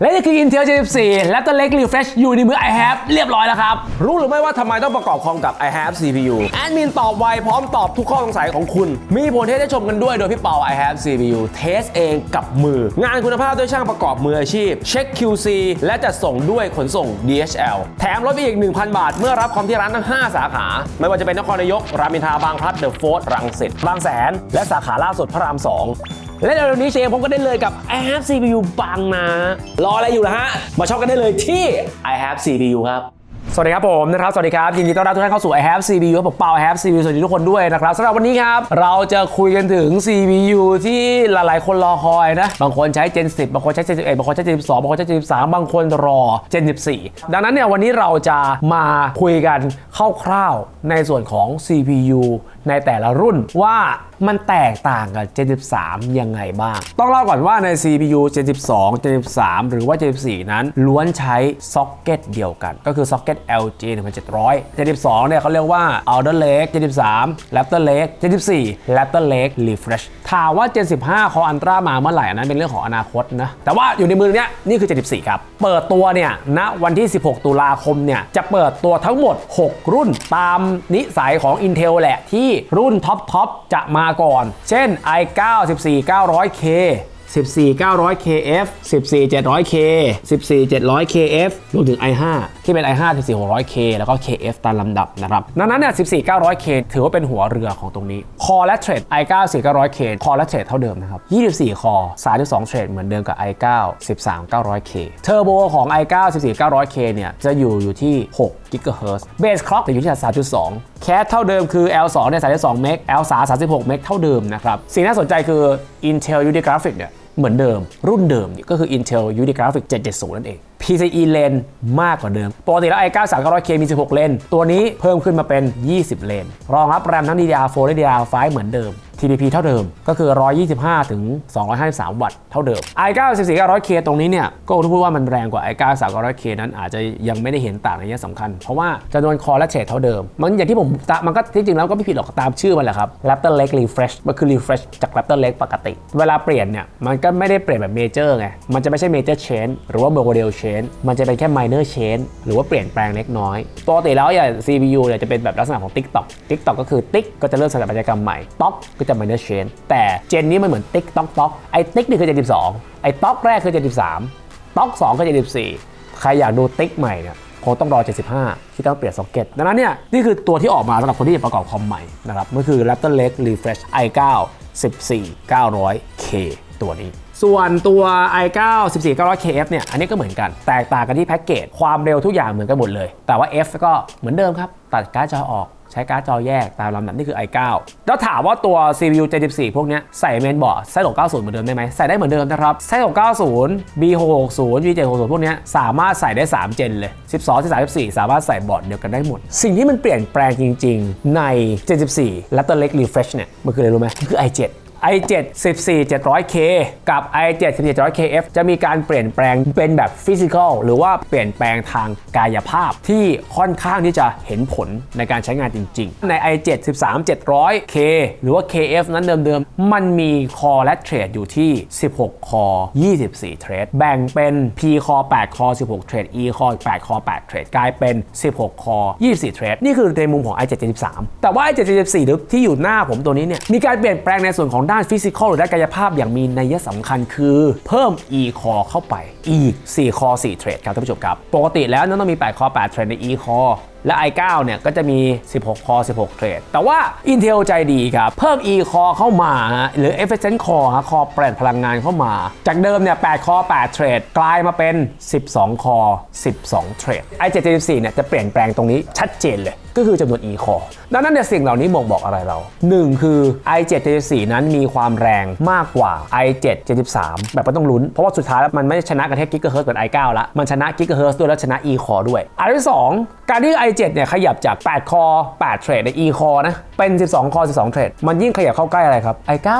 และนี่คือ Intel 74 และตัวเล็ก Refresh อยู่ในมือ i have เรียบร้อยแล้วครับ รู้หรือไม่ว่าทำไมต้องประกอบคอมกับ i have CPU แอดมินตอบไวพร้อมตอบทุกข้อสงสัยของคุณ มีผลให้ได้ชมกันด้วยโดยพี่เปา i have CPU เทสเองกับมือ งานคุณภาพด้วยช่างประกอบมืออาชีพ เช็ค QC และจะส่งด้วยขนส่ง DHL แถมลดไปอีก 1,000 บาท เมื่อรับคอมที่ร้านทั้ง 5 สาขา ไม่ว่าจะเป็นนครนายก รามอินทราบางพลัดเดอะโฟร์รังสิตบางแสน และสาขาล่าสุดพระราม 2 และเร็วนี้เชฟผมก็ได้เลยกับ i have CPU บางนารออะไรอยู่ล่ะฮะ มาช็อปกันได้เลยที่ i have CPU ครับสวัสดีครับผมนะครับ สวัสดีครับ ยินดีต้อนรับทุกท่านเข้าสู่ i have CPU ครับผมเปา i have CPU สวัสดีทุกคนด้วยนะครับสำหรับวันนี้ครับ เราจะคุยกันถึง CPU ที่หลาย ๆ คนรอคอยนะ บางคนใช้ Gen 10 บางคนใช้ Gen 11 บางคนใช้ Gen 12 บางคนใช้ Gen 13 บางคนรอ Gen 14 ดังนั้นเนี่ยวันนี้เราจะมาคุยกันคร่าว ๆ ในส่วนของ CPU ในแต่ละรุ่นว่ามันแตกต่างกับ Gen 13ยังไงบ้าง ต้องเล่าก่อนว่าใน CPU Gen 12 Gen 13หรือว่า Gen 14นั้น ล้วนใช้ซ็อกเก็ตเดียวกัน ก็คือซ็อกเก็ต LG 1700 Gen 12เนี่ยเขาเรียกว่า Alder Lake Gen 13 Raptor Lake Gen 14 Raptor Lake Refresh ถามว่า Gen 15คออันตรามาเมื่อไหร่นั้นเป็นเรื่องของอนาคตนะ แต่ว่าอยู่ในมือเนี้ยนี่คือ Gen 14ครับ เปิดตัวเนี่ยณวันที่ 16 ตุลาคมเนี่ยจะเปิดตัวทั้งหมด 6 รุ่นตามนิสัยของ Intel แหละที่รุ่นท็อปทอปจะมาก่อน เช่น i9 14900K 14 900KF 14 700K 14 700KF รวมถึง i5 ที่เป็น i5 14 600K แล้วก็ KF ตามลำดับนะครับ ดังนั้นเนี่ย14 900K ถือว่าเป็นหัวเรือของตรงนี้ คอและเทรด i9 14 900K คอและเทรดเท่าเดิมนะครับ 24 คอ 32 เทรดเหมือนเดิมกับ i9 13 900K เทอร์โบของ i9 14 900K เนี่ย จะอยู่อยู่ที่6 GHz เบสคล็อกจะอยู่ที่3.2แคสเท่าเดิมคือ L2 เนี่ย32เมก L3 36เมกเท่าเดิมนะครับสิ่งน่าสนใจคือ Intel UD Graphics เนี่ยเหมือนเดิม รุ่นเดิมก็คือ Intel UD Graphics 770 นั่นเอง PCIe เลนมากกว่าเดิม ปกติแล้ว i9 3900K มี 16 เลน ตัวนี้เพิ่มขึ้นมาเป็น 20 เลน รองรับแรมทั้ง DDR4 และ DDR5 เหมือนเดิม TDP เท่าเดิมก็คือ 125 ถึง 253 วัตต์เท่าเดิม i9 14900K ตรงนี้เนี่ยก็ต้องพูดว่ามันแรงกว่า i9 3900K นั้นอาจจะยังไม่ได้เห็นต่างในยะสำคัญ เพราะว่าจำนวนคอและเฉดเท่าเดิม มันอย่างที่ผมมันก็ที่จริงแล้วก็ไม่ผิดหรอกตามชื่อมันแหละครับ Raptor Lake Refresh มันคือ refresh จาก Raptor Lake ปกติ เวลาเปลี่ยนเนี่ยมันก็ไม่ได้เปลี่ยนแบบ major ไงมันจะไม่ใช่ major change หรือว่า model change มันจะเป็นแค่ minor change หรือว่าเปลี่ยนแปลงเล็กน้อยปกติแล้วอย่าง CPU เนี่ยจะเป็นแบบลักษณะของ TikTok TikTok ก็คือ Tik ก็จะเริ่มสถาปัตยกรรมใหม่ Tok ก็จะ minor change แต่เจนนี้มันเหมือน Tik Tok Tok ไอ้ Tik นี่คือ Gen 12ไอ้ Tok แรกคือ Gen 13 Tok 2คือ Gen 14ใครอยากดู Tik ใหม่เนี่ยคงต้องรอ 75 ที่ต้องเปลี่ยนซ็อกเก็ต ดังนั้นเนี่ยนี่คือตัวที่ออกมาสำหรับคนที่จะประกอบคอมใหม่นะครับมันคือ Raptor Lake Refresh i9 14 900K ตัวนี้ ส่วนตัว i9 14 900KF เนี่ย อันนี้ก็เหมือนกัน แตกต่างกันที่แพ็กเกจ ความเร็วทุกอย่างเหมือนกันหมดเลย แต่ว่า F ก็เหมือนเดิมครับ ตัดการ์ดจอออก ใช้การ์ดจอแยกตามลำดับนี่คือ i9 แล้วถามว่าตัว CPU J14 พวกนี้ใส่เมนบอร์ดไส้690 เหมือนเดิมได้ไหมใส่ได้เหมือนเดิมนะครับไส้690 B660 V760 พวกนี้สามารถใส่ได้ 3 เจนเลย 12 13 14 สามารถใส่บอร์ดเดียวกันได้หมด สิ่งที่มันเปลี่ยนแปลงจริง ๆ ใน J14 Raptor Lake Refresh เนี่ยมันคืออะไรรู้ไหมคือ i7 i7 14 700K กับ i7 17 700KF จะมีการเปลี่ยนแปลงเป็นแบบฟิสิกอลหรือว่าเปลี่ยนแปลงทางกายภาพที่ค่อนข้างที่จะเห็นผลในการใช้งานจริง ๆ ใน i7 13 700K หรือว่า KF นั้นเดิมๆ มันมีคอและเทรดอยู่ที่ 16 คอ 24 เทรด แบ่งเป็น P คอ8คอ16 เทรด E คอ8คอ8เทรด กลายเป็น 16 คอ 24 เทรด นี่คือในมุมของ i7 73แต่ว่า i7 74หรือที่อยู่หน้าผมตัวนี้เนี่ย มีการเปลี่ยนแปลงในส่วนของด้านฟิสิกอลหรือด้านกายภาพอย่างมีนัยสำคัญคือ เพิ่ม E core เข้าไปอีก4คอ4เทรดครับท่านผู้ชมครับ ปกติแล้วนั้นต้องมี8คอ8เทรดใน E core และ i9 เนี่ยก็จะมี 16 คอ 16 เทรด แต่ว่า Intel ใจดีครับ เพิ่ม E core เข้ามา หรือ Efficient core ฮะคอแปลนพลังงานเข้ามา จากเดิมเนี่ย 8 คอ 8 เทรด กลายมาเป็น 12 คอ 12 เทรด i774 เนี่ยจะเปลี่ยนแปลงตรงนี้ชัดเจนเลย ก็คือจำนวน e core ดังนั้นเนี่ยสิ่งเหล่านี้บ่งบอกอะไรเรา 1 คือ i774 นั้นมีความแรงมากกว่า i773 แบบไม่ต้องลุ้น เพราะว่าสุดท้ายแล้วมันไม่ชนะกันแค่กิกะเฮิร์ตกับ i9 ละ มันชนะกิกะเฮิร์ตด้วยแล้วชนะ e core ด้วยอันที่2การที่ i 7เนี่ยขยับจาก 8 คอ 8 เทรดใน e core นะ เป็น 12 คอ 12 เทรด มันยิ่งขยับเข้าใกล้อะไรครับ i9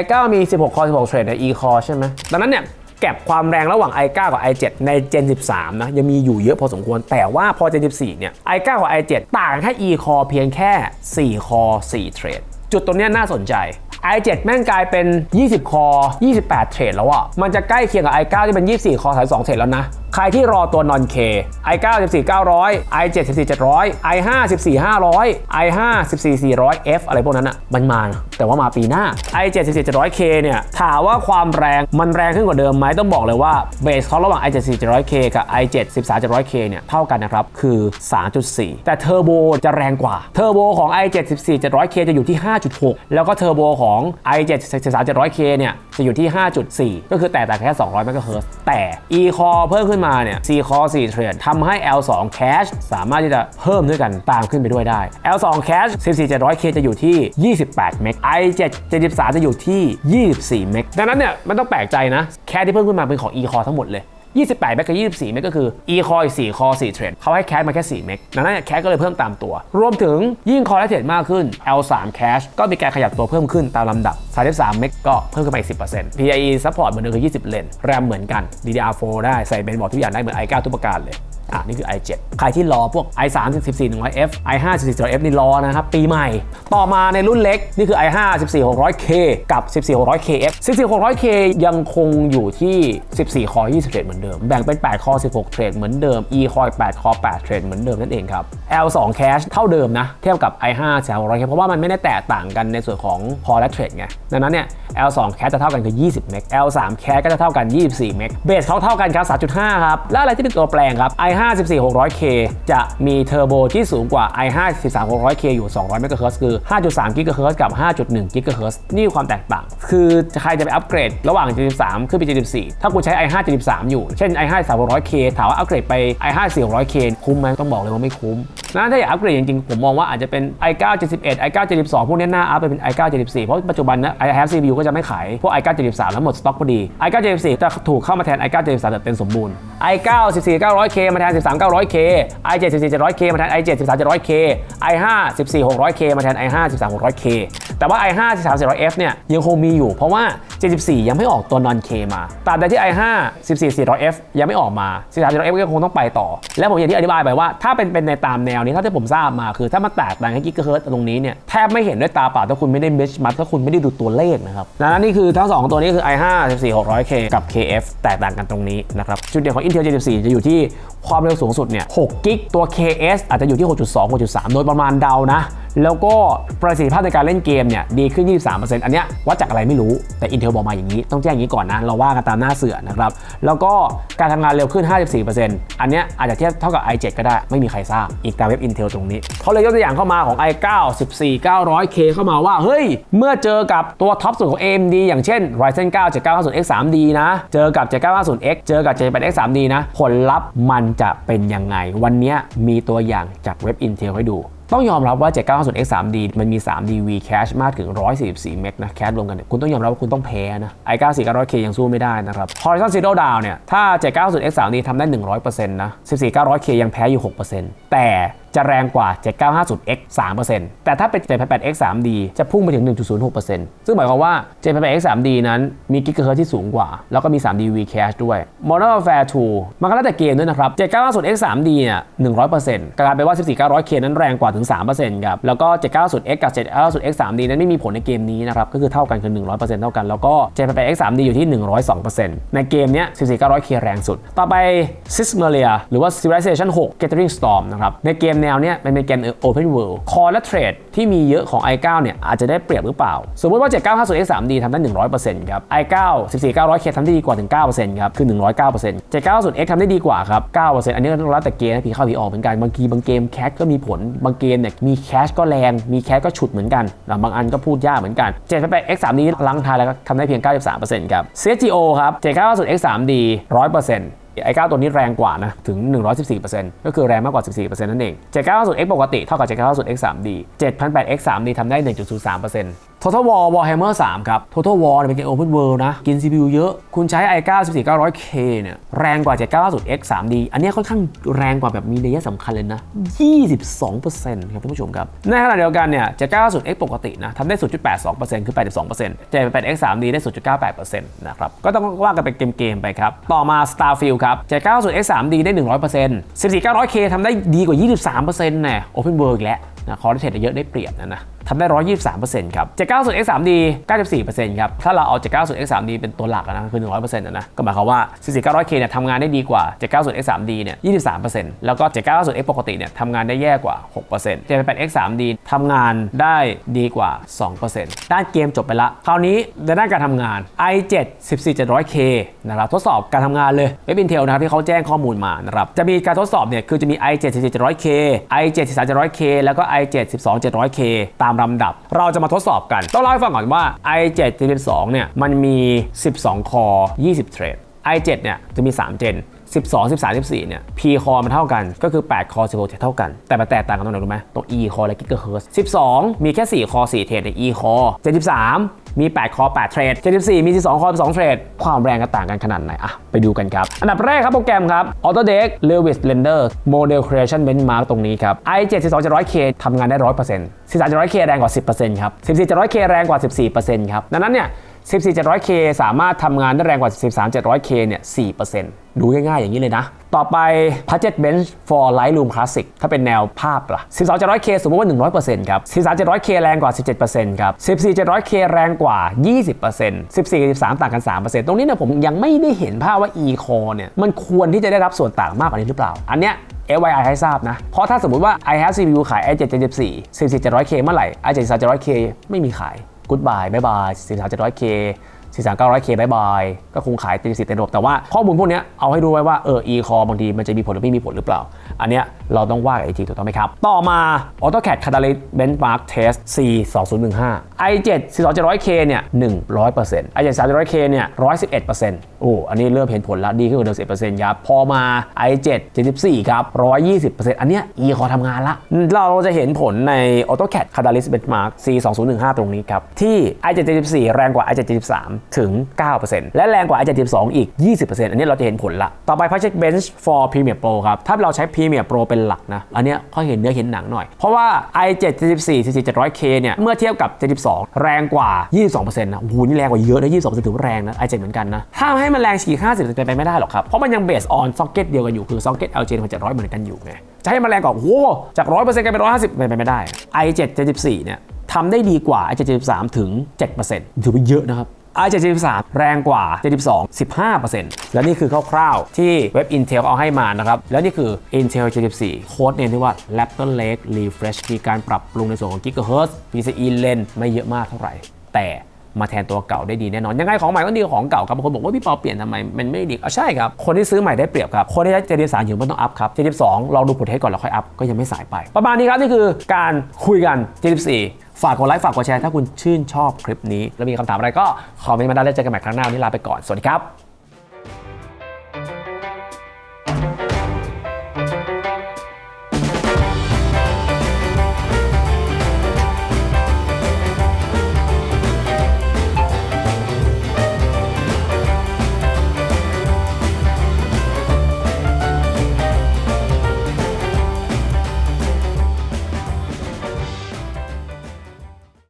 i9 มี 16 คอ 16 เทรดใน e core ใช่ไหมดังนั้นเนี่ยแก็บความแรงระหว่าง i9 กับ i7 ใน Gen 13 นะ ยังมีอยู่เยอะพอสมควร แต่ว่าพอ Gen 14 เนี่ย i9 กับ i7 ต่างแค่ e core เพียงแค่4คอ4เทรด จุดตรงนี้น่าสนใจ i7 แม่งกลายเป็น 20 คอ 28 เทรดแล้วอะมันจะใกล้เคียงกับ i9 ที่เป็น 24 คอ 32 เทรดแล้วนะ ใครที่รอตัว non K i9 14900 i7 14700 i5 14500 i5 14400F อะไรพวกนั้นอะมันมา แต่ว่ามาปีหน้า i7 14700K เนี่ย ถามว่าความแรงมันแรงขึ้นกว่าเดิมไหมต้องบอกเลยว่าเบสเขาระหว่าง i7 14700K กับ i7 13700K เนี่ยเท่ากันนะครับ คือ 3.4 แต่เทอร์โบจะแรงกว่า เทอร์โบของ i7 14700K จะอยู่ที่ 5.6 แล้วก็เทอร์โบของ i7 3 7 0 0 k เนี่ยจะอยู่ที่ 5.4 ก็คือแตกต่างแค่ 200เมกะเฮิรตแต่ e-core เพิ่มขึ้นมาเนี่ย c-core 4เทรดทำให้ L2 cache สามารถที่จะเพิ่มด้วยกันตามขึ้นไปด้วยได้ L2 cache 14700K จะอยู่ที่ 28เมก i7 73 จะอยู่ที่ 24เมกดังนั้นเนี่ยมันต้องแปลกใจนะ แคชที่เพิ่มขึ้นมาเป็นของ e-core ทั้งหมดเลย 28 เมกกับ 24 เมกก็คือ e core อีก4 core 4เทรดเขาให้แคชมาแค่ 4 เมกดังนั้นแคชก็เลยเพิ่มตามตัว รวมถึงยิ่ง core และเทรดมากขึ้น L3 cache ก็มีการขยับตัวเพิ่มขึ้นตามลำดับ 33 เมกก็เพิ่มขึ้นมาอีก 10% PCIe support เหมือนเดิมคือ 20 เลน RAM เหมือนกัน DDR4 ได้ใส่เบนบอร์ดทุกอย่างได้เหมือน i9 ทุกประการเลยอะนี่คือ i7 ใครที่รอพวก i3 14100F i5 14 0 0 f นี่รอนะครับ ปีใหม่ ต่อมาในรุ่นเล็ก นี่คือ i5 14600K กับ 14600KF 14600K ยังคงอยู่ที่ 14 คอ20เหมือนเดิม แบ่งเป็น 8 คอ 16 เทรดเหมือนเดิม e คอย8คอ 8 เทรดเหมือนเดิมนั่นเองครับ L2 cache เท่าเดิมนะ เทียบกับ i5 14600K เพราะว่ามันไม่ได้แตกต่างกันในส่วนของคอและเทรดไง ดังนั้นเนี่ย L2 cache จะเท่ากันคือ 20 เมก L3 cache ก็จะเท่ากัน 24 เมก เบสเขาเท่ากันครับ 3.5 ครับ แล้วอะไรที่เป็นตัวแปลงครับ i5 14600K จะมีเทอร์โบที่สูงกว่า i5 13600K อยู่ 200เมกะเฮิรตคือ 5.3กิกะเฮิรตกับ 5.1กิกะเฮิรตซ์นี่ความแตกต่าง คือใครจะไปอัปเกรดระหว่าง 73 ขึ้นไป 74 ถ้าคุณใช้ i5 73 อยู่เช่น i5 300K ถามว่าอัปเกรดไป i5 400K คุ้มไหมต้องบอกเลยว่าไม่คุ้มนั้นถ้าอยากอัปเกรดจริงๆ ผมมองว่าอาจจะเป็น i9 71 i9 72พวกนี้หน้าอัพไปเป็น i9 74เพราะปัจจุบันนะ i have CPU ก็จะไม่ขาย พวก i9 73แล้วหมดสต็อกพอดี i9 74จะถูกเข้ามาแทน i9 73แบบเต็มสมบูรณ์ i9 14 900K มาแทน 13 900K i7 14 700K มาแทน i7 13 700K i5 14 600K มาแทน i5 13 600K แต่ว่า i5 13 700F เนี่ยยังคงมีอยู่เพราะว่า 74 ยังไม่ออกตัว non K มาตราบใดที่ i5 14 400F ยังไม่ออกมา 13 700F ก็คงต้องไปต่อ และผมอย่างที่อธิบายไปว่าถ้าเป็นเป็นในตามแนวนี้เท่าที่ผมทราบมาคือถ้ามันแตกต่างกันกิกะเฮิรตซ์ตรงนี้เนี่ยแทบไม่เห็นด้วยตาเปล่าถ้าคุณไม่ได้เบชมัดถ้าคุณไม่ได้ดูตัวเลขนะครับดังนั้นนี่คือทั้งสองตัวนี้คือ i5 14 600K กับ KF แตกต่างกันตรงนี้นะครับจุดเด่นของ Intel 74จะอยู่ที่ความเร็วสูงสุดเนี่ย6กิกตัว KS อาจจะอยู่ที่ 6.2 6.3 โดยประมาณเดานะแล้วก็ประสิทธิภาพในการเล่นเกมเนี่ยดีขึ้น 23%อันเนี้ยวัดจากอะไรไม่รู้แต่ Intel บอกมาอย่างนี้ ต้องแจ้งอย่างนี้ก่อนนะ เราว่ากันตามหน้าเสือนะครับ แล้วก็การทำงานเร็วขึ้น 54%อันเนี้ยอาจจะเทียบเท่ากับ i7 ก็ได้ไม่มีใครทราบ อีกตามเว็บ Intel ตรงนี้เขาเลยยกตัวอย่างเข้ามาของ i9 14 900K เข้ามาว่าเฮ้ย เมื่อเจอกับตัวท็อปสุดของ AMD อย่างเช่น Ryzen 9 7950X 3D นะ เจอกับ 7950X เจอกับ 78X 3D นะ ผลลัพธ์มันจะเป็นยังไง วันนี้มีตัวอย่างจากเว็บ Intel ให้ดู ต้องยอมรับว่า 7950X 3D มันมี 3D V cache มากถึง 144 เมกนะแคชรวมกันเนี่ยคุณต้องยอมรับว่าคุณต้องแพ้นะ i9 4900K ยังสู้ไม่ได้นะครับ Horizon Zero Dawn เนี่ยถ้า 790 X 3D ทำได้ 100%นะ 14900K ยังแพ้อยู่ 6%แต่ จะแรงกว่า 7950X 3%แต่ถ้าเป็น 788X 3D จะพุ่งไปถึง 1.06%ซึ่งหมายความว่า 788X 3D นั้นมีกิกะเฮิร์ที่สูงกว่า แล้วก็มี 3D V cache ด้วย Modern Warfare 2 มันก็แล้วแต่เกมด้วยนะครับ 7950X 3D เนี่ย100%กลายเป็นว่า 14900K นั้นแรงกว่าถึง 3%ครับ แล้วก็ 790X กับ 790X 3D นั้นไม่มีผลในเกมนี้นะครับ ก็คือเท่ากันคือ 100%เท่ากัน แล้วก็ 78X 3D อยู่ที่ 102%ในเกมเนี้ย 14900K แรงสุด ต่อไป Sysmeria หรือว่า Civilization 6 Gathering Storm นะครับ ในเกมแนวเนี้ยมันเป็นเกม Open World Core และ Trade ที่มีเยอะของ i9 เนี่ยอาจจะได้เปรียบหรือเปล่า สมมติว่า 7950X 3D ทำได้ 100%ครับ i9 14900K ทำได้ดีกว่าถึง 9%ครับคือ 109% 790X ทำได้ดีกว่าครับ 9%อันนี้ก็ต้องแล้วแต่เกมนะพี่เข้าพี่ออกเหมือนกันบางทีบางเกมแคชก็มีผลบางเกมเนี่ยมีแคชก็แรงมีแคชก็ฉุดเหมือนกันนะบางอันก็พูดยากเหมือนกัน 78X 3D ลังทายแล้วก็ทำได้เพียง 93%ครับ CSGO ครับ790 X3D 100% ไอ้9ตัวนี้แรงกว่านะถึง 114%ก็คือแรงมากกว่า 14%นั่นเอง 790X ปกติเท่ากับ 790X 3D 7008X 3D ทำได้ 1.03% Total War Warhammer 3 ครับ Total War เนี่ยเป็นเกม Open World นะ กิน CPU เยอะ คุณใช้ i9 14900K เนี่ย แรงกว่า 790X 3D อันนี้ค่อนข้างแรงกว่าแบบมีนัยสำคัญเลยนะ 22%ครับท่านผู้ชมครับ ในขณะเดียวกันเนี่ย 790X ปกตินะทำได้ 0.82%คือ 82% 78X 3D ได้ 0.98%นะครับ ก็ต้องว่ากันเป็นเกม ๆ ไปครับ ต่อมา Starfield ครับ 790X 3D ได้ 100% 14900K ทำได้ดีกว่า 23%แน่ Open World อีกแล้วนะคอร์เทรดเยอะได้เปรียบนะนะทำได้ 123%ครับ 790 X3D 94%ครับ ถ้าเราเอา 790 X3D เป็นตัวหลักอะนะคือ 100%อะนะ ก็หมายความว่า 4900K เนี่ยทำงานได้ดีกว่า 790 X3D เนี่ย 23%แล้วก็ 790 X ปกติเนี่ยทำงานได้แย่กว่า 6% 788 X3D ทำงานได้ดีกว่า 2%ด้านเกมจบไปละ คราวนี้ในด้านการทำงาน i7 14700K นะครับ ทดสอบการทำงานเลยเว็บ Intel นะครับที่เขาแจ้งข้อมูลมานะครับ จะมีการทดสอบเนี่ยคือจะมี i7 14700K i7 13700K แล้วก็ i7 12700K ตามามลำดับ เราจะมาทดสอบกัน ต้องเล่าให้ฟังก่อนว่า i7 72เนี่ยมันมี 12 คอ 20 เทรด i7 เนี่ยจะมี 3 เจน12 13 14 เนี่ย P คอมันเท่ากัน ก็คือ 8 คอ16เทรดเท่ากัน แต่มันแตกต่างกันตรงไหนรู้ไหมตรง E คอและกิกะเฮิร์ส12 มีแค่ 4 คอ 4 เทรดใน E คอ73 มี 8 คอ 8 เทรด 74 มี 12 คอ 2 เทรด ความแรงก็ต่างกันขนาดไหนอะไปดูกันครับ อันดับแรกครับโปรแกรมครับ Autodesk Lewis Blender Model Creation Benchmark ตรงนี้ครับ i7 12700K ทำงานได้ 100% 14700K แรงกว่า 10%ครับ 14700K แรงกว่า 14%ครับ ดังนั้นเนี่ย 14700K สามารถทำงานได้แรงกว่า 13700K เนี่ย4%ดูง่ายๆอย่างนี้เลยนะ ต่อไป Budget Bench for Lightroom Classic ถ้าเป็นแนวภาพล่ะ 12700K สมมติว่า 100%ครับ 13700K แรงกว่า 17%ครับ 14700K แรงกว่า 20% 14กับ13 ต่างกัน 3%ตรงนี้เนี่ยผมยังไม่ได้เห็นภาพว่า e-core เนี่ยมันควรที่จะได้รับส่วนต่างมากกว่านี้หรือเปล่า อันเนี้ย FYI ให้ทราบนะ เพราะถ้าสมมติว่า i have CPU ขาย i7 74 14700K เมื่อไหร่ i7 14700K ไม่มีขาย กู๊ดบายบายบายเคสี่สามเก้าร้อยเคบายบายก็คงขายตีสิทธิ์เต็มระบบแต่ว่าข้อมูลพวกนี้เอาให้ดูไว้ว่าเอออีคอบางทีมันจะมีผลหรือไม่มีผลหรือเปล่า อันเนี้ย เราต้องวากันอีถูกต้องไหมครับ ต่อมา AutoCAD Catalyst Benchmark Test C2015 i7 4700K เนี่ย 100% i7 300K เนี่ย 111%โอ้อันนี้เริ่มเห็นผลแล้วดีขึ้นกว่าเดิม11%ครับ พอมา i7 74ครับ 120%อันเนี้ย e-core ทำงานละ เราจะเห็นผลใน AutoCAD Catalyst Benchmark C2015 ตรงนี้ครับ ที่ i7 74แรงกว่า i7 73ถึง 9%และแรงกว่า i7 72อีก 20%อันนี้เราจะเห็นผลละ ต่อไป Project Bench for Premiere Pro ครับ ถ้าเราใช้ Premiere Pro เป็นหลักนะ อันเนี้ยเขาเห็นเนื้อเห็นหนังหน่อย เพราะว่า i7 74 4700K เนี่ย เมื่อเทียบกับ 72 แรงกว่า 22%นะโอ้โหนี่แรงกว่าเยอะนะ22ถือว่าแรงนะ i7 เหมือนกันนะ ถ้าให้มันแรงฉีก50เป็นไปไม่ได้หรอกครับ เพราะมันยัง base on socket เดียวกันอยู่คือ socket LJ 700เหมือนกันอยู่ไง จะให้มันแรงกว่าโอ้โหจาก 100%กลายเป็น150เป็นไปไม่ได้ i7 74เนี่ยทำได้ดีกว่า i7 73ถึง7%ถือว่าเยอะนะครับ i73 แรงกว่า 72 15 และนี่คือคร่าวๆ ที่เว็บ Intel เอาให้มานะครับ แล้วนี่คือ Intel 74โค้ดเนมที่ว่า Lapton Lake Refresh มีการปรับปรุงในส่วนของ Gigahertz PCIe Lens ไม่เยอะมากเท่าไหร่ แต่ มาแทนตัวเก่าได้ดีแน่นอนยังไงของใหม่ก็ดีกว่าของเก่าครับบางคนบอกว่าพี่ปอเปลี่ยนทำไมมันไม่ดีอะใช่ครับ คนที่ซื้อใหม่ได้เปรียบครับ คนที่ใช้73อยู่มันต้องอัพครับ72ลองดูผลเทสก่อนแล้วค่อยอัพก็ยังไม่สายไป ประมาณนี้ครับนี่คือการคุยกัน74ฝากกดไลค์ฝากกดแชร์ถ้าคุณชื่นชอบคลิปนี้ แล้วมีคำถามอะไรก็คอมเมนต์มาได้แล้วเจอกันใหม่ครั้งหน้าวันนี้ลาไปก่อนสวัสดีครับ